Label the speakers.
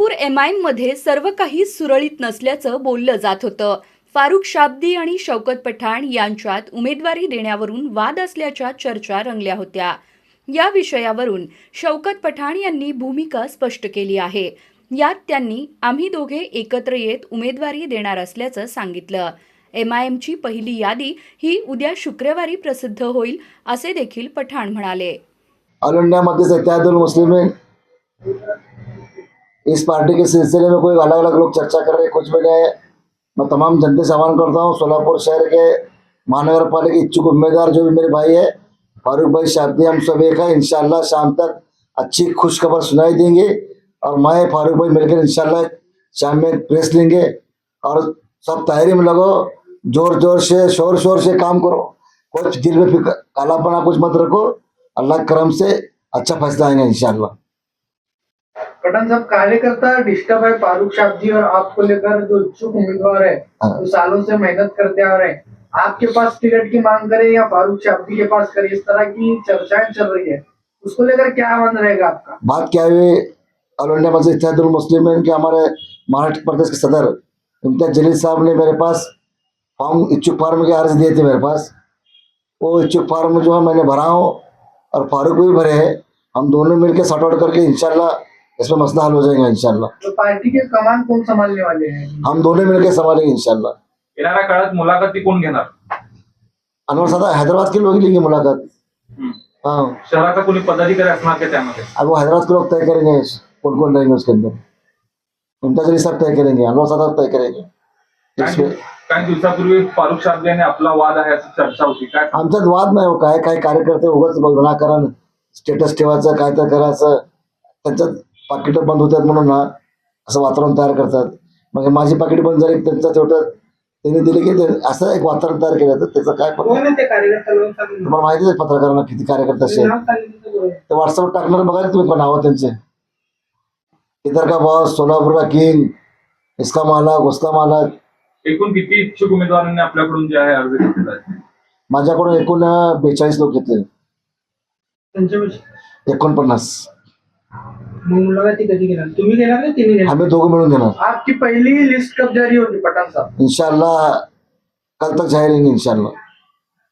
Speaker 1: सोलापूरमध्ये सर्व काही सुरळीत नसल्याचं बोललं जात होतं. फारुख शाब्दी आणि शौकत पठाण यांच्यात उमेदवारी देण्यावरून वाद असल्याच्या चर्चा रंगल्या होत्या. या विषयावरून शौकत पठाण यांनी भूमिका स्पष्ट केली आहे. यात त्यांनी आम्ही दोघे एकत्र येत उमेदवारी देणार असल्याचं सांगितलं. एम आय एमची पहिली यादी ही उद्या शुक्रवारी प्रसिद्ध होईल असे देखील पठाण म्हणाले.
Speaker 2: ऑल इंडिया मध्य से इस पार्टी के सिलसिले में कोई अलग अलग लोग चर्चा कर रहे हैं, कुछ नहीं। है मैं तमाम जनता से आह्वान करता हूँ। सोलापुर शहर के महानगर पालिका इच्छुक उम्मीदवार जो भी मेरे भाई है, फारूक भाई शादी, हम सब एक है। इंशाल्लाह शाम तक अच्छी खुशखबर सुनाई देंगे और मैं फारूक भाई मिलकर इंशाल्लाह शाम में प्रेस लेंगे और सब तैयारी में लगो ज़ोर ज़ोर से शोर शोर से काम करो। कुछ दिल में कालापना कुछ मत रखो। अल्लाह करम से अच्छा फैसला आएगा इंशाल्लाह।
Speaker 3: पठान साहब कार्यकर्ता डिस्टर्ब है फारूक शाह जी और आपको लेकर जो इच्छुक उम्मीदवार है
Speaker 2: हाँ।
Speaker 3: जो सालों से मेहनत करते आ रहे हैं आपके पास टिकट की मांग करें या फारूक शाब्दी के पास करें? इस तरह की चर्चाएँ चल रही है। उसको लेकर क्या आह्वान रहेगा आपका?
Speaker 2: बात क्या के हमारे महाराष्ट्र प्रदेश के सदर। इम्तियाज़ जलील साहब ने मेरे पास फॉर्म इच्छुक फार्म के अर्ज़ दिए थे मेरे पास। वो इच्छुक फार्म जो है मैंने भरा हूँ और फारूक भी भरे हैं। हम दोनों मिलकर सॉर्ट आउट करके इंशाल्लाह इसमें मसला हल हो जाएगा इंशाल्लाह।
Speaker 3: तो पार्टी के कमान कौन संभालने वाले हैं?
Speaker 2: हम दोनों मिलकर संभालेंगे इंशाल्लाह।
Speaker 4: येणाऱ्या काळात मुलाखती कोण घेणार?
Speaker 2: अनवर सादा हैदराबाद के लोग ही लेंगे मुलाकात. हाँ।
Speaker 4: शहराचा कोणी पदाधिकारी असणार का त्यामध्ये?
Speaker 2: अब वो हैदराबाद के लोग तय करेंगे कौन कौन रहेंगे उसके अंदर। इम्तियाज जलील साहब तय करेंगे अनवर सादा तय करेंगे।
Speaker 4: काही
Speaker 2: इसमें
Speaker 4: काही दिवसापूर्वी फारुख शाब्दी यांनी आपला वाद आहे अशी चर्चा होती. काय?
Speaker 2: आमच्यात वाद नाही हो काय काय कार्यकर्ते उगाच विनाकारण स्टेटस ठेवायचं काय तर करायचं. त्यांच्यात पाकिटं बंद होतात म्हणून ना असं वातावरण तयार करतात. मग हे माझी पाकिट बंद झाली त्यांचं तेवढं त्यांनी दिले की ते- असं एक वातावरण तयार केलं तर त्याचं काय पण. तुम्हाला माहितीच आहे पत्रकारांना किती कार्यकर्ते असे. ते व्हॉट्सअप टाकणार बघा तुम्ही पण नावं त्यांचे. इधर का बॉस सोलापूर का किंग इसका मालक उसका मालक.
Speaker 4: एकूण किती इच्छुक उमेदवारांनी आपल्याकडून जे आहे अर्ज घेतलेला आहे?
Speaker 2: माझ्याकडून एकूण बेचाळीस लोक घेतले.
Speaker 3: त्यांच्याविषयी
Speaker 2: एकोणपन्नास.
Speaker 3: मग मुलाखती कधी घेणार? तुम्ही घेणार का तिने घेणार?
Speaker 2: आम्ही दोघं मिळून देणार
Speaker 3: आपकी पहली लिस्ट कब जारी होगी पठान साहब?
Speaker 2: इंशाल्लाह कल तक जाहिर इंशाल्लाह